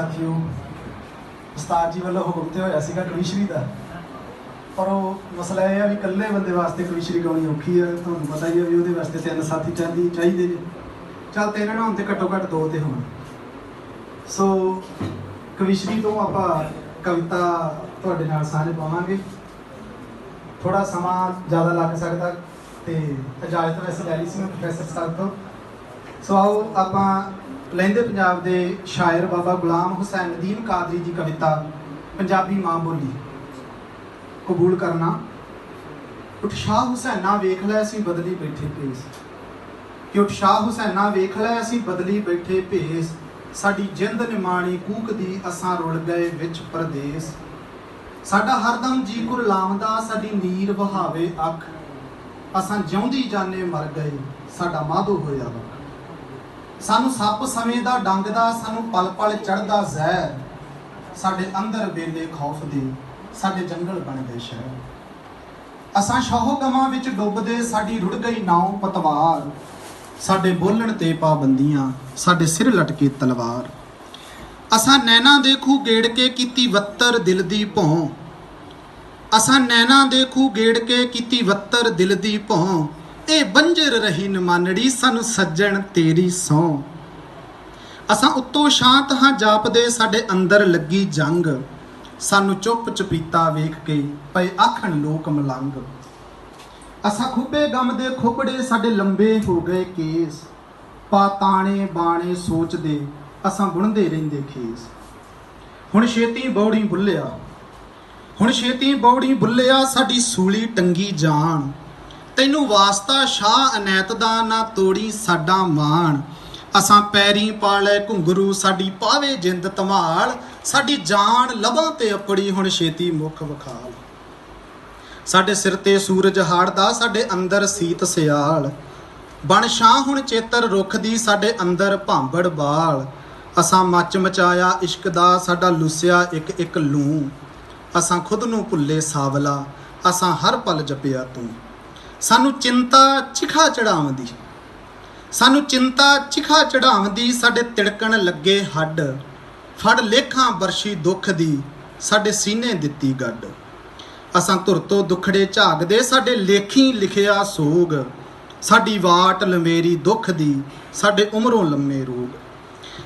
ਸਾਥੀਓ ਉਸਤਾਦ ਜੀ ਵੱਲੋਂ ਹੁਕਮ ਤੇ ਹੋਇਆ ਸੀਗਾ ਕਵੀਸ਼ਰੀ ਦਾ। ਪਰ ਉਹ ਮਸਲਾ ਇਹ ਆ ਵੀ ਇਕੱਲੇ ਬੰਦੇ ਵਾਸਤੇ ਕਵੀਸ਼ਰੀ ਗਾਉਣੀ ਔਖੀ ਆ, ਤੁਹਾਨੂੰ ਪਤਾ ਹੀ ਆ ਵੀ ਉਹਦੇ ਵਾਸਤੇ ਤਿੰਨ ਸਾਥੀ ਚਾਹੀਦੀ, ਚਾਹੀਦੇ ਨੇ। ਚੱਲ ਤਿੰਨ ਨਾ ਹੁੰਦੇ ਘੱਟੋ ਘੱਟ ਦੋ ਤੇ ਹੋਣ। ਸੋ ਕਵੀਸ਼ਰੀ ਤੋਂ ਆਪਾਂ ਕਵਿਤਾ ਤੁਹਾਡੇ ਨਾਲ ਸਾਂਝ ਪਾਵਾਂਗੇ। ਥੋੜਾ ਸਮਾਂ ਜ਼ਿਆਦਾ ਲੱਗ ਸਕਦਾ ਤੇ ਇਜਾਜ਼ਤ ਵੈਸੇ ਲੈ ਲਈ ਸੀ ਮੈਂ ਪ੍ਰੋਫੈਸਰ ਸਾਹਿਬ ਤੋਂ। ਸੋ ਆਓ ਆਪਾਂ ਲਹਿੰਦੇ ਪੰਜਾਬ ਦੇ ਸ਼ਾਇਰ ਬਾਬਾ ਗੁਲਾਮ ਹੁਸੈਨ ਨਦੀਮ ਕਾਦਰੀ ਦੀ ਕਵਿਤਾ, ਪੰਜਾਬੀ ਮਾਂ ਬੋਲੀ। ਕਬੂਲ ਕਰਨਾ ਉਤਸ਼ਾਹ ਹੁਸੈਨਾ ਵੇਖ ਲੈ ਅਸੀਂ ਬਦਲੀ ਬੈਠੇ ਭੇਸ। ਕਿ ਉਤਸ਼ਾਹ ਹੁਸੈਨਾ ਵੇਖ ਲੈ ਅਸੀਂ ਬਦਲੀ ਬੈਠੇ ਭੇਸ। ਸਾਡੀ ਜਿੰਦ ਨਿਮਾਣੀ ਕੂਕਦੀ ਅਸਾਂ ਰੁਲ ਗਏ ਵਿੱਚ ਪਰਦੇਸ। ਸਾਡਾ ਹਰਦਮ ਜੀ ਕੁਰਲਾਮਦਾ ਸਾਡੀ ਨੀਰ ਵਹਾਵੇ ਅੱਖ। ਅਸਾਂ ਜਿਉਂਦੀ ਜਾਣੇ ਮਰ ਗਏ, ਸਾਡਾ ਮਾਧੋ ਹੋਇਆ ਵਾ ਸਾਨੂੰ ਸੱਪ ਸਮੇਂ ਦਾ ਡੰਗਦਾ, ਸਾਨੂੰ ਪਲ ਪਲ ਚੜਦਾ ਜ਼ਹਿਰ। ਸਾਡੇ ਅੰਦਰ ਵੇਲੇ ਖੌਫ ਦੇ, ਸਾਡੇ ਜੰਗਲ ਬਣਦੇ ਸ਼ਹਿਰ। ਅਸਾਂ ਸ਼ੋਹ ਗਮਾਂ ਵਿੱਚ ਡੁੱਬਦੇ, ਸਾਡੀ ਰੁੜ ਗਈ ਨਾਉ ਪਤਵਾਰ। ਸਾਡੇ ਬੋਲਣ ਤੇ ਪਾਬੰਦੀਆਂ, ਸਾਡੇ ਸਿਰ ਲਟਕੇ ਤਲਵਾਰ। ਅਸਾਂ ਨੈਣਾ ਦੇ ਖੂ ਗੇੜ ਕੇ ਕੀਤੀ ਵੱਤਰ ਦਿਲ ਦੀ ਭੌਂ। ਅਸਾਂ ਨੈਣਾ ਦੇ ਖੂਹ ਗੇੜ ਕੇ ਕੀਤੀ ਵੱਤਰ ਦਿਲ ਦੀ ਭੌਂ। ਇਹ ਬੰਜਰ ਰਹੀ ਨਮਾਨੜੀ ਸਾਨੂੰ ਸੱਜਣ ਤੇਰੀ ਸੌ। ਅਸਾਂ ਉੱਤੋਂ ਸ਼ਾਂਤ ਹਾਂ, ਜਾਪਦੇ ਸਾਡੇ ਅੰਦਰ ਲੱਗੀ ਜੰਗ। ਸਾਨੂੰ ਚੁੱਪ ਚੁਪੀਤਾ ਵੇਖ ਕੇ ਪਏ ਆਖਣ ਲੋਕ ਮਲੰਗ। ਅਸਾਂ ਖੁੱਬੇ ਗਮ ਦੇ ਖੁੱਬੜੇ ਸਾਡੇ ਲੰਬੇ ਹੋ ਗਏ ਕੇਸ। ਪਾ ਤਾਣੇ ਬਾਣੇ ਸੋਚਦੇ, ਅਸਾਂ ਬੁਣਦੇ ਰਹਿੰਦੇ ਖੇਸ। ਹੁਣ ਛੇਤੀ ਬੌੜੀ ਭੁੱਲਿਆ ਹੁਣ ਛੇਤੀ ਬੌੜੀ ਭੁੱਲਿਆ ਸਾਡੀ ਸੂਲੀ ਟੰਗੀ ਜਾਨ। ਤੈਨੂੰ ਵਾਸਤਾ ਸ਼ਾਹ ਅਨੈਤ ਦਾ ਨਾ ਤੋੜੀ ਸਾਡਾ ਮਾਣ। ਅਸਾਂ ਪੈਰੀ ਪਾਲੇ ਘੁੰਗਰੂ, ਸਾਡੀ ਪਾਵੇ ਜਿੰਦ ਧਮਾਲ। ਸਾਡੀ ਜਾਨ ਲਬਾਂ ਤੇ ਅਪੜੀ ਹੁਣ ਛੇਤੀ ਮੁਖ ਵਿਖਾਲ। ਸਾਡੇ ਸਿਰ ਤੇ ਸੂਰਜ ਹਾੜਦਾ, ਸਾਡੇ ਅੰਦਰ ਸੀਤ ਸਿਆਲ। ਬਣ ਸ਼ਾਹ ਹੁਣ ਚੇਤਰ ਰੁੱਖ ਦੀ ਸਾਡੇ ਅੰਦਰ ਭਾਂਬੜ ਬਾਲ। ਅਸਾਂ ਮੱਚ ਮਚਾਇਆ ਇਸ਼ਕ ਦਾ, ਸਾਡਾ ਲੁੱਸਿਆ ਇੱਕ ਇੱਕ ਲੂ। ਅਸਾਂ ਖੁਦ ਨੂੰ ਭੁੱਲੇ ਸਾਵਲਾ, ਅਸਾਂ ਹਰ ਪਲ ਜਪਿਆ ਤੂੰ। ਸਾਨੂੰ ਚਿੰਤਾ ਚਿਖਾ ਚੜਾਉਂਦੀ। ਸਾਨੂੰ ਚਿੰਤਾ ਚਿਖਾ ਚੜਾਉਂਦੀ, ਸਾਡੇ ਤਿੜਕਣ ਲੱਗੇ ਹੱਡ। ਫੜ ਲੇਖਾਂ ਬਰਸ਼ੀ ਦੁੱਖ ਦੀ, ਸਾਡੇ ਸੀਨੇ ਦਿੱਤੀ ਗੱਡ। ਅਸਾਂ ਧੁਰ ਤੋਂ ਦੁਖੜੇ ਝਾਗਦੇ ਸਾਡੇ ਲੇਖੀ ਲਿਖਿਆ ਸੋਗ। ਸਾਡੀ ਵਾਟ ਲੰਮੇਰੀ ਦੁੱਖ ਦੀ, ਸਾਡੇ ਉਮਰੋਂ ਲੰਮੇ ਰੋਗ।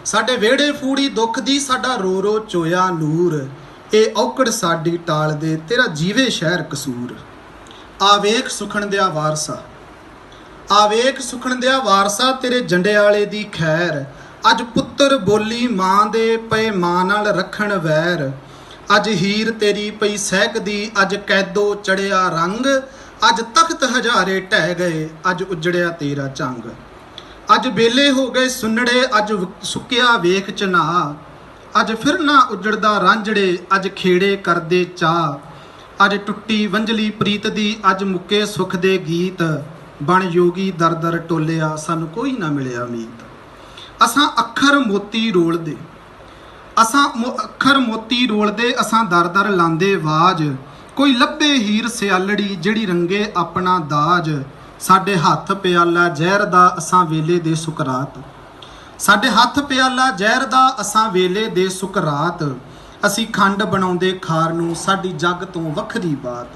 ਸਾਡੇ ਵਿਹੜੇ ਫੂੜੀ ਦੁੱਖ ਦੀ, ਸਾਡਾ ਰੋ ਰੋ ਚੋਇਆ ਨੂਰ। ਇਹ ਔਕੜ ਸਾਡੀ ਟਾਲ ਦੇ, ਤੇਰਾ ਜੀਵੇ ਸ਼ਹਿਰ ਕਸੂਰ। ਆਵੇਖ ਸੁਖਣ ਦਿਆ ਵਾਰਸਾ। ਆਵੇਖ ਸੁਖਣ ਦਿਆ ਵਾਰਸਾ ਤੇਰੇ ਜੰਡਿਆਲੇ ਦੀ ਖੈਰ। ਅੱਜ ਪੁੱਤਰ ਬੋਲੀ ਮਾਂ ਦੇ ਪਏ ਮਾਂ ਨਾਲ ਰੱਖਣ ਵੈਰ। ਅੱਜ ਹੀਰ ਤੇਰੀ ਪਈ ਸਹਿਕਦੀ, ਅੱਜ ਕੈਦੋ ਚੜਿਆ ਰੰਗ। ਅੱਜ ਤਖਤ ਹਜ਼ਾਰੇ ਟਹਿ ਗਏ, ਅੱਜ ਉਜੜਿਆ ਤੇਰਾ ਚੰਗ ਅੱਜ ਬੇਲੇ ਹੋ ਗਏ ਸੁੰਨੜੇ, ਅੱਜ ਸੁੱਕਿਆ ਵੇਖ ਚਨਾ ਅੱਜ ਫਿਰ ਨਾ ਉਜੜਦਾ ਰਾਂਝੜੇ, ਅੱਜ ਖੇੜੇ ਕਰਦੇ ਚਾਹ। ਅੱਜ ਟੁੱਟੀ ਵੰਜਲੀ ਪ੍ਰੀਤ ਦੀ ਅੱਜ ਮੁੱਕੇ ਸੁਖ ਦੇ ਗੀਤ। ਬਣ ਯੋਗੀ ਦਰ ਦਰ ਟੋਲਿਆ, ਸਾਨੂੰ ਕੋਈ ਨਾ ਮਿਲਿਆ ਮੀਤ ਅਸਾਂ ਅੱਖਰ ਮੋਤੀ ਰੋਲਦੇ, ਅਸਾਂ ਅੱਖਰ ਮੋਤੀ ਰੋਲਦੇ, ਅਸਾਂ ਦਰ ਦਰ ਲਾਂਦੇ ਆਵਾਜ਼ ਕੋਈ ਲੱਭੇ ਹੀਰ ਸਿਆਲੜੀ ਜਿਹੜੀ ਰੰਗੇ ਆਪਣਾ ਦਾਜ। ਸਾਡੇ ਹੱਥ ਪਿਆਲਾ ਜ਼ਹਿਰ ਦਾ, ਅਸਾਂ ਵੇਲੇ ਦੇ ਸੁਕਰਾਤ ਸਾਡੇ ਹੱਥ ਪਿਆਲਾ ਜ਼ਹਿਰ ਦਾ, ਅਸਾਂ ਵੇਲੇ ਦੇ ਸੁਕਰਾਤ ਅਸੀਂ ਖੰਡ ਬਣਾਉਂਦੇ ਖਾਰ ਨੂੰ ਸਾਡੀ ਜੱਗ ਤੋਂ ਵੱਖਰੀ ਬਾਤ।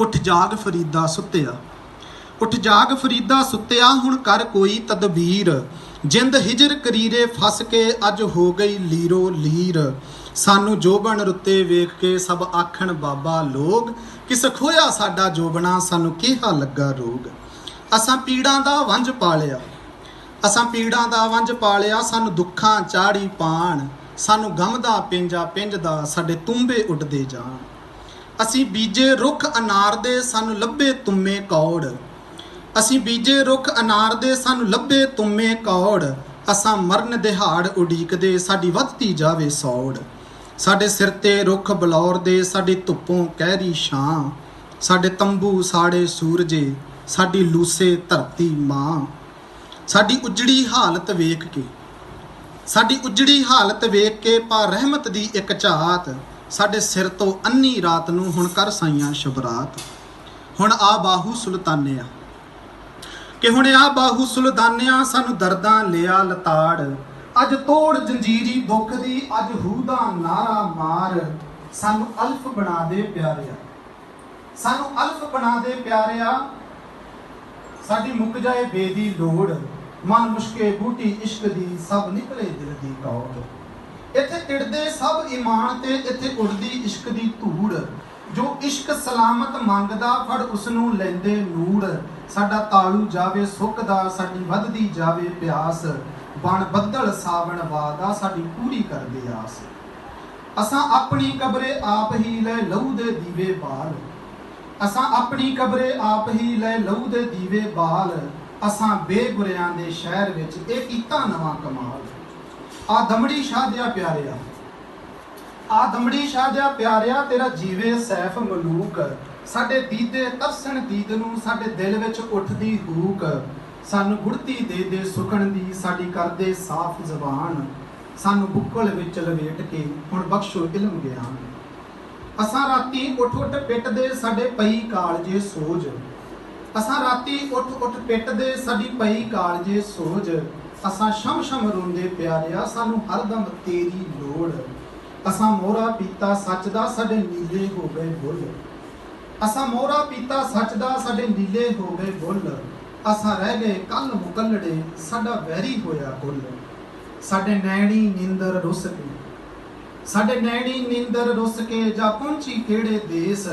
ਉੱਠ ਜਾਗ ਫਰੀਦਾ ਸੁੱਤਿਆ। ਉੱਠ ਜਾਗ ਫਰੀਦਾ ਸੁੱਤਿਆ, ਹੁਣ ਕਰ ਕੋਈ ਤਦਬੀਰ। ਜਿੰਦ ਹਿਜਰ ਕਰੀਰੇ ਫਸ ਕੇ, ਅੱਜ ਹੋ ਗਈ ਲੀਰੋ ਲੀਰ। ਸਾਨੂੰ ਜੋਬਨ ਰੁੱਤੇ ਵੇਖ ਕੇ ਸਭ ਆਖਣ, ਬਾਬਾ ਲੋਗ, ਕਿਸ ਖੋਇਆ ਸਾਡਾ ਜੋਬਣਾ, ਸਾਨੂੰ ਕਿਹਾ ਲੱਗਾ ਰੋਗ। ਅਸਾਂ ਪੀੜਾਂ ਦਾ ਵੰਜ ਪਾਲਿਆ। ਅਸਾਂ ਪੀੜਾਂ ਦਾ ਵੰਜ ਪਾਲਿਆ, ਸਾਨੂੰ ਦੁੱਖਾਂ ਚਾੜੀ ਪਾਣ। ਸਾਨੂੰ ਗਮ ਦਾ ਪਿੰਜਾ ਪਿੰਜਦਾ ਸਾਡੇ ਤੁੰਬੇ ਉੱਡਦੇ ਜਾਣ। ਅਸੀਂ ਬੀਜੇ ਰੁੱਖ ਅਨਾਰ ਦੇ ਸਾਨੂੰ ਲੱਭੇ ਤੁੰਮੇ ਕੌੜ। ਅਸੀਂ ਬੀਜੇ ਰੁੱਖ ਅਨਾਰ ਦੇ ਸਾਨੂੰ ਲੱਭੇ ਤੁੰਮੇ ਕੌੜ। ਅਸਾਂ ਮਰਨ ਦਿਹਾੜ ਉਡੀਕਦੇ ਸਾਡੀ ਵੱਧਦੀ ਜਾਵੇ ਸੌੜ। ਸਾਡੇ ਸਿਰ ਤੇ ਰੁੱਖ ਬਲੌਰ ਦੇ ਸਾਡੀ ਧੁੱਪੋਂ ਕਹਿਰੀ ਛਾਂ। ਸਾਡੇ ਤੰਬੂ ਸਾੜੇ ਸੂਰਜੇ, ਸਾਡੀ ਲੂਸੇ ਧਰਤੀ ਮਾਂ। ਸਾਡੀ ਉਜੜੀ ਹਾਲਤ ਵੇਖ ਕੇ ਸਾਡੀ ਉਜੜੀ ਹਾਲਤ ਵੇਖ ਕੇ ਪਾ ਰਹਿਮਤ ਦੀ ਇੱਕ ਝਾਤ ਸਾਡੇ ਸਿਰ ਤੋਂ ਅੰਨੀ ਰਾਤ ਨੂੰ ਹੁਣ ਕਰ ਸਾਈਆਂ ਸ਼ਬਰਾਤ। ਹੁਣ ਆ ਬਾਹੂ ਸੁਲਤਾਨਿਆ। ਕਿ ਹੁਣ ਆ ਬਾਹੂ ਸੁਲਤਾਨਿਆ ਸਾਨੂੰ ਦਰਦਾਂ ਲਿਆ ਲਤਾੜ। ਅੱਜ ਤੋੜ ਜੰਜੀਰੀ ਦੁੱਖ ਦੀ ਅੱਜ ਹੂਦਾ ਨਾਰਾ ਮਾਰ। ਸਾਨੂੰ ਅਲਫ ਬਣਾ ਦੇ ਪਿਆਰਿਆ। ਸਾਨੂੰ ਅਲਫ ਬਣਾ ਦੇ ਪਿਆਰਿਆ। ਸਾਡੀ ਮੁੱਕ ਜਾਏ ਬੇਦੀ ਲੋੜ। ਮਨ ਮੁਸ਼ਕੇ ਬੂਟੀ ਇਸ਼ਕ ਦੀ ਸਭ ਨਿਕਲੇ ਦਿਲ ਦੀ ਕੌੜ ਇੱਥੇ ਟਿੜਦੇ ਸਭ ਇਮਾਨ ਤੇ ਇੱਥੇ ਉੱਡਦੀ ਇਸ਼ਕ ਦੀ ਧੂੜ। ਜੋ ਇਸ਼ਕ ਸਲਾਮਤ ਮੰਗਦਾ, ਫੜ ਉਸ ਨੂੰ ਲੈਂਦੇ ਨੂੜ। ਸਾਡਾ ਤਾਲੂ ਜਾਵੇ, ਸੁੱਕਦਾ, ਸਾਡੀ ਵੱਧਦੀ ਜਾਵੇ ਪਿਆਸ। ਬਣ ਬੱਦਲ ਸਾਵਣ ਵਾਦਾ, ਸਾਡੀ ਪੂਰੀ ਕਰਦੇ ਆਸ। ਅਸਾਂ ਆਪਣੀ ਕਬਰੇ ਆਪ ਹੀ ਲੈ ਲਹੂ ਦੇ ਦੀਵੇ ਬਾਲ। ਅਸਾਂ ਆਪਣੀ ਕਬਰੇ ਆਪ ਹੀ ਲੈ ਲਹੂ ਦੇ ਦੀਵੇ ਬਾਲ। ਅਸਾਂ ਬੇਗੁਰਿਆਂ ਦੇ ਸ਼ਹਿਰ ਵਿੱਚ ਇਹ ਕੀਤਾ ਨਵਾਂ ਕਮਾਲ। ਆ ਦਮੜੀ ਸ਼ਾਹ ਦਿਆ ਪਿਆਰਿਆ। ਆ ਦਮੜੀ ਸ਼ਾਹ ਦਿਆ ਪਿਆਰਿਆ, ਤੇਰਾ ਜੀਵੇ ਸੈਫ ਮਲੂਕ। ਸਾਡੇ ਦੀਦੇ ਤਰਸਣ ਦੀਦ ਨੂੰ ਸਾਡੇ ਦਿਲ ਵਿੱਚ ਉੱਠਦੀ ਹੂਕ। ਸਾਨੂੰ ਗੁੜਤੀ ਦੇ ਦੇ ਸੁਖਣ ਦੀ ਸਾਡੀ ਕਰਦੇ ਸਾਫ਼ ਜ਼ਬਾਨ। ਸਾਨੂੰ ਬੁੱਕਲ ਵਿੱਚ ਲਵੇਟ ਕੇ ਹੁਣ ਬਖਸ਼ੋ ਇਲਮ ਗਿਆਨ। ਅਸਾਂ ਰਾਤੀ ਉੱਠ ਉੱਠ ਪਿੱਟਦੇ ਸਾਡੇ ਪਈ ਕਾਲਜੇ ਸੋਜ। ਅਸਾਂ ਰਾਤੀ ਉੱਠ ਉੱਠ ਪਿੱਟਦੇ ਸਾਡੀ ਪਈ ਕਾਲਜੇ ਸੋਜ, ਅਸਾਂ ਸ਼ਮ ਸ਼ਮ ਰੋਂਦੇ ਪਿਆਰਿਆ, ਸਾਨੂੰ ਹਰਦਮ ਤੇਰੀ ਲੋੜ। ਅਸਾਂ ਮੋਹਰਾ ਪੀਤਾ ਸੱਚ ਦਾ ਸਾਡੇ ਨੀਲੇ ਹੋ ਗਏ ਬੁੱਲ। ਅਸਾਂ ਮੋਹਰਾ ਪੀਤਾ ਸੱਚ ਦਾ ਸਾਡੇ ਨੀਲੇ ਹੋ ਗਏ ਬੁੱਲ। ਅਸਾਂ ਰਹਿ ਗਏ ਕੱਲ ਮੁਕੱਲੜੇ, ਸਾਡਾ ਵੈਰੀ ਹੋਇਆ ਕੁੱਲ ਸਾਡੇ ਨੈਣੀ ਨਿੰਦਰ ਰੁੱਸ ਕੇ, ਸਾਡੇ ਨੈਣੀ ਨਿੰਦਰ ਰੁੱਸ ਕੇ, ਜਾ ਪਹੁੰਚੀ ਕਿਹੜੇ ਦੇਸ?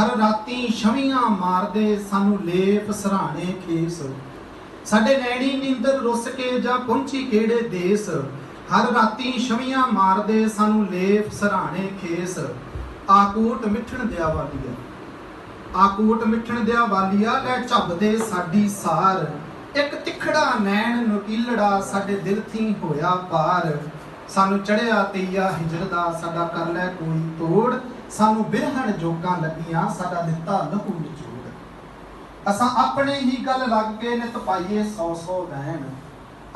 ਹਰ ਰਾਤੀ ਛਵੀਆਂ ਮਾਰਦੇ, ਸਾਨੂੰ ਲੇਪ ਸਰਾਣੇ ਖੇਸ। ਸਾਡੇ ਨੈਣੀ ਨਿੰਦਰ ਰੁੱਸ ਕੇ ਜਾ ਪਹੁੰਚੀ ਕਿਹੜੇ ਦੇਸ? ਹਰ ਰਾਤੀ ਛਵੀਆਂ ਮਾਰਦੇ, ਸਾਨੂੰ ਲੇਪ ਸਰਾਣੇ ਖੇਸ। ਆਕੂਟ ਮਿੱਠਣ ਦਿਆ ਵਾਲੀਆ। ਆਕੂਟ ਮਿੱਠਣ ਦਿਆ ਵਾਲੀਆ, ਲੈ ਝੱਬਦੇ ਸਾਡੀ ਸਾਰ। ਇੱਕ ਤਿਖੜਾ ਨੈਣ ਨੁਕੀਲੜਾ ਸਾਡੇ ਦਿਲ ਥੀ ਹੋਇਆ ਪਾਰ ਸਾਨੂੰ ਚੜਿਆ ਤਈਆ ਹਿਜਰ ਦਾ ਸਾਡਾ ਕਰ ਲੈ ਕੋਈ ਤੋੜ। ਸਾਨੂੰ ਬਿਰਹਣ ਜੋਗਾ ਲੱਗੀਆਂ, ਸਾਡਾ ਦਿੱਤਾ ਲਹੂ ਨਿਚੋੜ ਅਸਾਂ ਆਪਣੇ ਹੀ ਗੱਲ ਲੱਗ ਕੇ ਨਿਤ ਪਾਈਏ ਸੌ ਸੌ ਵਹਿਣ।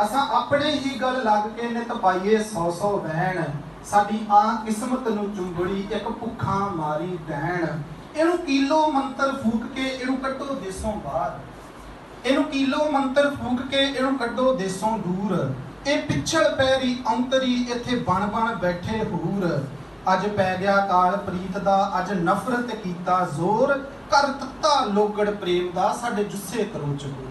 ਅਸਾਂ ਆਪਣੇ ਹੀ ਗੱਲ ਲੱਗ ਕੇ ਨਿਤ ਪਾਈਏ ਸੌ ਸੌ ਵਹਿਣ। ਸਾਡੀ ਆ ਕਿਸਮਤ ਨੂੰ ਚੁੰਬੜੀ, ਇੱਕ ਭੁੱਖਾ ਮਾਰੀ ਡੈਣ ਇਹਨੂੰ ਕੀਲੋ ਮੰਤਰ ਫੂਕ ਕੇ ਇਹਨੂੰ ਕੱਢੋ ਦੇਸੋਂ ਬਾਹਰ। ਇਹਨੂੰ ਕਿਲੋ ਮੰਤਰ ਫੂਕ ਕੇ ਇਹਨੂੰ ਕੱਢੋ ਦੇਸੋਂ ਦੂਰ। ਇਹ ਪਿਛੜ ਪੈਰੀ ਅੰਤਰੀ ਇੱਥੇ ਬਣ ਬਣ ਬੈਠੇ ਹੂਰ। ਅੱਜ ਪੈ ਗਿਆ ਕਾਲ ਪ੍ਰੀਤ ਦਾ, ਅੱਜ ਨਫ਼ਰਤ ਕੀਤਾ ਜ਼ੋਰ ਕਰ ਤੱਤਾ ਲੋਗੜ ਪ੍ਰੇਮ ਦਾ, ਸਾਡੇ ਜੁੱਸੇ ਕਰੋ ਚਕੋ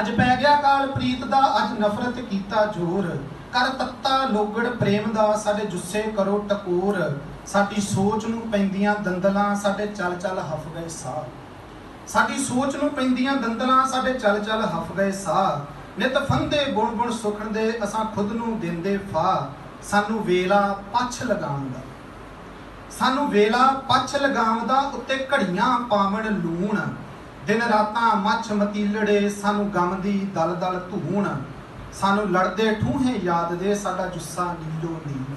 ਅੱਜ ਪੈ ਗਿਆ ਕਾਲ ਪ੍ਰੀਤ ਦਾ, ਅੱਜ ਨਫ਼ਰਤ ਕੀਤਾ ਜ਼ੋਰ ਕਰ ਤੱਤਾ ਲੋਗੜ ਪ੍ਰੇਮ ਦਾ, ਸਾਡੇ ਜੁੱਸੇ ਕਰੋ ਟਕੋਰ। ਸਾਡੀ ਸੋਚ ਨੂੰ ਪੈਂਦੀਆਂ ਦੰਦਲਾਂ, ਸਾਡੇ ਚੱਲ ਚੱਲ ਹਫ ਗਏ ਸਾਹ। ਸਾਡੀ ਸੋਚ ਨੂੰ ਪੈਂਦੀਆਂ ਦੰਦਲਾਂ, ਸਾਡੇ ਚੱਲ ਚੱਲ ਹਫ ਗਏ ਸਾਹ। ਨਿਤ ਫੰਦੇ ਗੁਣ ਗੁਣ ਸੁਖਣ ਦੇ, ਅਸਾਂ ਖੁਦ ਨੂੰ ਦਿੰਦੇ ਫਾ ਸਾਨੂੰ ਵੇਲਾ ਪੱਛ ਲਗਾਉਣ ਦਾ। ਸਾਨੂੰ ਵੇਲਾ ਪੱਛ ਲਗਾਉਣ ਦਾ ਉੱਤੇ ਘੜੀਆਂ ਪਾਵਣ ਲੂਣ। ਦਿਨ ਰਾਤਾਂ ਮੱਛ ਮਤੀਲੜੇ ਸਾਨੂੰ ਗਮ ਦੀ ਦਲ ਦਲ ਧੂਣ। ਸਾਨੂੰ ਲੜਦੇ ਠੂਹੇ ਯਾਦ ਦੇ ਸਾਡਾ ਜੁੱਸਾ ਨੀਲੋ ਨੀਲ।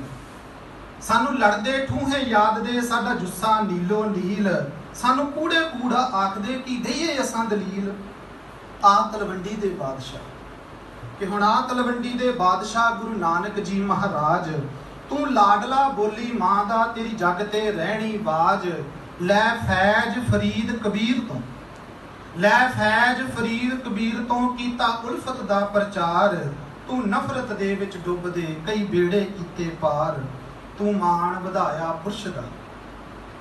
ਸਾਨੂੰ ਲੜਦੇ ਠੂਹੇ ਯਾਦ ਦੇ ਸਾਡਾ ਜੁੱਸਾ ਨੀਲੋ ਨੀਲ। ਸਾਨੂੰ ਕੂੜੇ ਕੂੜਾ ਆਖਦੇ ਕੀ ਦਈਏ ਅਸਾਂ ਦਲੀਲ। ਆ ਤਲਵੰਡੀ ਦੇ ਬਾਦਸ਼ਾਹ। ਕਿ ਹੁਣ ਆ ਤਲਵੰਡੀ ਦੇ ਬਾਦਸ਼ਾਹ ਗੁਰੂ ਨਾਨਕ ਜੀ ਮਹਾਰਾਜ, ਤੂੰ ਲਾਡਲਾ ਬੋਲੀ ਮਾਂ ਦਾ ਤੇਰੀ ਜੱਗ ਤੇ ਰਹਿਣੀ ਬਾਜ। ਲੈ ਫੈਜ ਫਰੀਦ ਕਬੀਰ ਤੋਂ, ਲੈ ਫੈਜ ਫਰੀਦ ਕਬੀਰ ਤੋਂ ਕੀਤਾ ਉਲਫਤ ਦਾ ਪ੍ਰਚਾਰ। ਤੂੰ ਨਫ਼ਰਤ ਦੇ ਵਿੱਚ ਡੁੱਬਦੇ ਕਈ ਬੇੜੇ ਕੀਤੇ ਪਾਰ। ਤੂੰ ਮਾਣ ਵਧਾਇਆ ਪੁਰਸ਼ ਦਾ,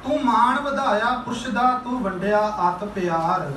ਤੂੰ ਮਾਣ ਵਧਾਇਆ ਪੁਰਸ਼ ਦਾ, ਤੂੰ ਵੰਡਿਆ ਅਤ ਪਿਆਰ।